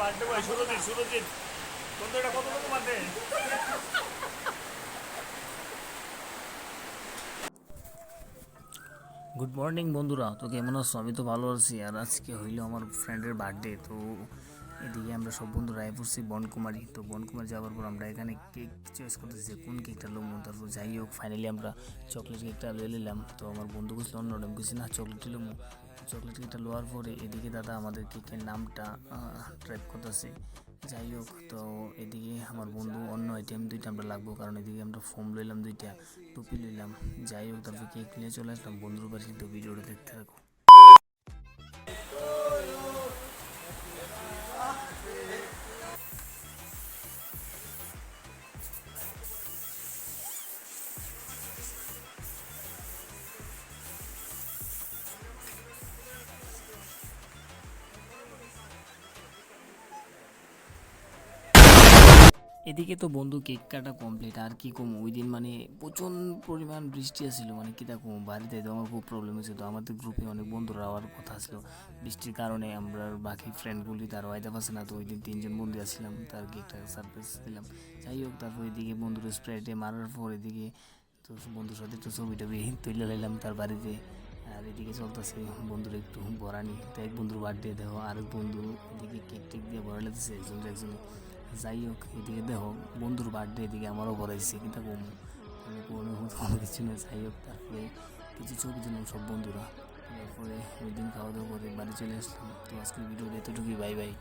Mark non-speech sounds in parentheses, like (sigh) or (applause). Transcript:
বন্ধু good morning বন্ধুরা। তো কেমন আছো? আমি তো ভালো আছি। আর আজকে হইল আমার ফ্রেন্ডের বার্থডে তো এদিকে আমরা সব বন্ধুরা আয় পড়ছি বনকুমারী। তো বনকুমারী যাওয়ার পর আমরা এখানে কেক চয়েস করতেছি যে কোন কেকটা লোক তারপর যাই হোক ফাইনালি আমরা চকলেট কেকটা লয়ে নিলাম। তো আমার বন্ধু বুঝলো অন্য আমি বুঝছি না চকলেট লমু চকলেট কেকটা লোয়ার পরে এদিকে দাদা আমাদের কেকের নামটা ট্রাইপ করতেছে। যাই হোক, তো এদিকে আমার বন্ধু অন্য আইটেম দুইটা আমরা লাগবো, কারণ এদিকে আমরা ফোম লইলাম দুইটা, টুপি লইলাম। যাই হোক, তারপর কেক নিয়ে চলে আসলাম। বন্ধুর বাড়ি তো ভিডিওটা দেখতে থাকো। এদিকে তো বন্ধু কেক কাটা কমপ্লিট আর কি কম? ওই দিন মানে প্রচুর পরিমাণ বৃষ্টি আসছিল মানে কি দেখো বাড়িতে তো আমার খুব প্রবলেম হয়েছে তো, আমাদের গ্রুপে অনেক বন্ধুরা আওয়ার কথা আসলো বৃষ্টির কারণে আমরা বাকি ফ্রেন্ডগুলি তার ওয়াইদা পাচ্ছে না, তো ওই দিন তিনজন বন্ধু আসছিলাম তার কেকটা সারপ্রাইজ দিলাম। যাই হোক, তারপর এদিকে বন্ধুর স্প্রাইটে মারার পর এদিকে তো বন্ধুর সাথে একটু ছবি টবি (laughs) তুলে নিলাম তার বাড়িতে। আর এদিকে চলতেছে বন্ধুর একটু বরানি। তো এক বন্ধুর বার্থডে দেখো আরেক বন্ধু এদিকে কেক টেক দিয়ে ভরা লাগতেছে, একজন একজনে যাই হোক, এদিকে দেখো, বন্ধুর বার্থডে এদিকে আমারও ভরাইছে কিন্তু মানে কোনো কোনো কিছু নেই যাই হোক, তারপরে কিছু ছবি দিলাম সব বন্ধুরা। তারপরে ওই দিন খাওয়া দাওয়া করে বাড়ি চলে আসলাম। তো আজকের ভিডিওটা এতটুকুই, বাই বাই।